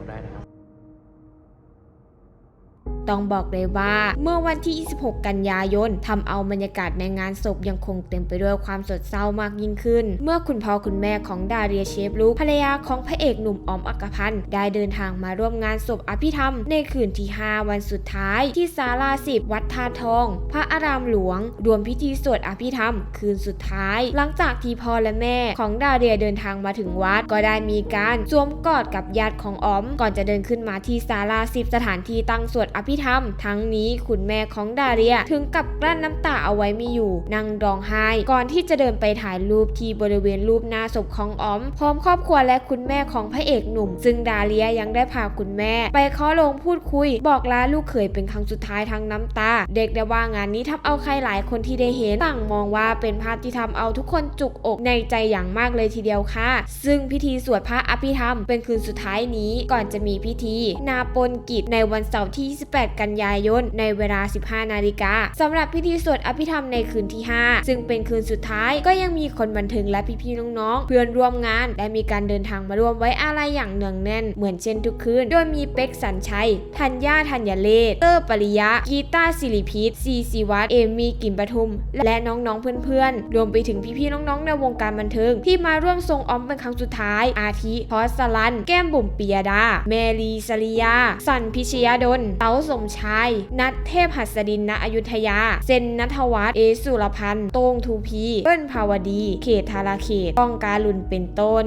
ผมได้นะครับ ต้องบอกเลยว่า เมื่อวันที่ 26 กันยายนทำเอาบรรยากาศในงานศพยังคงเต็มไปด้วยความสดเศร้ามากยิ่งขึ้น เมื่อคุณพ่อคุณแม่ของดาเรียเชฟลูกภรรยาของพระเอกหนุ่มออมอักพันธ์ได้เดินทางมาร่วมงานศพอภิธรรม ในคืนที่ 5 วันสุดท้าย ที่ศาลาสิบวัดท่าทอง พระอารามหลวง รวมพิธีสวดอภิธรรม คืนสุดท้าย หลังจากที่พ่อและแม่ของดาเรียเดินทางมาถึงวัดก็ได้มีการสวมกอดกับญาติของออม ก่อนจะเดินขึ้นมาที่ศาลาสิบสถานที่ตั้งสวดอภิธรรมทั้งนี้คุณแม่ของดาเรียถึงกับกลั้นน้ำตาเอาไว้ไม่อยู่นั่งร้องไห้ ก่อนที่จะเดินไปถ่ายรูปที่บริเวณรูปหน้าศพของออม พร้อมครอบครัวและคุณแม่ของพระเอกหนุ่ม ซึ่งดาเลียยังได้พาคุณแม่ ไปเคาะลงพูดคุย บอกลาลูกเขยเป็นครั้งสุดท้ายทั้งน้ำตา เด็กได้ว่างานนี้ทำเอาใครหลายคนที่ได้เห็นต่างมองว่าเป็นภาพที่ทำเอาทุกคนจุกอกในใจอย่างมากเลยทีเดียวค่ะ ซึ่งพิธีสวดพระอภิธรรมเป็นคืนสุดท้ายนี้ก่อนจะมีพิธี นาปนกิจในวันเสาร์ที่8 กันยายน ในเวลา 15 นาฬิกาสำหรับพิธีสวดอภิธรรมในคืนที่ 5 ซึ่งเป็นคืนสุดท้ายก็ยังมีคนบันเทิงและพี่ๆน้องๆ เพื่อนร่วมงานได้มีการเดินทางมาร่วมไว้อาลัยอย่างเนืองแน่น เหมือนเช่นทุกคืน โดยมีเป็กสัญชัย ธัญญาธัญเลศเตอร์ปริยะ กีตาสิริพิษซีซีวัตเอมีกลิ่นปทุม และน้องๆเพื่อนๆ รวมไปถึงพี่ๆน้องๆ ในวงการบันเทิง ที่มาร่วมทรงออมเป็นครั้งสุดท้าย อาทิพอสสลัน แก้มบุ๋มปียดา เมลีสริยา สันพิชยาดลเต๋าสสมชาย นัทเทพหัสดินณอยุธยา เซนนัทวัฒน์เอสุรพันธ์โต้งทูพี เปิ้ลภาวดี เขตธาราเขตก้องการุนเป็นต้น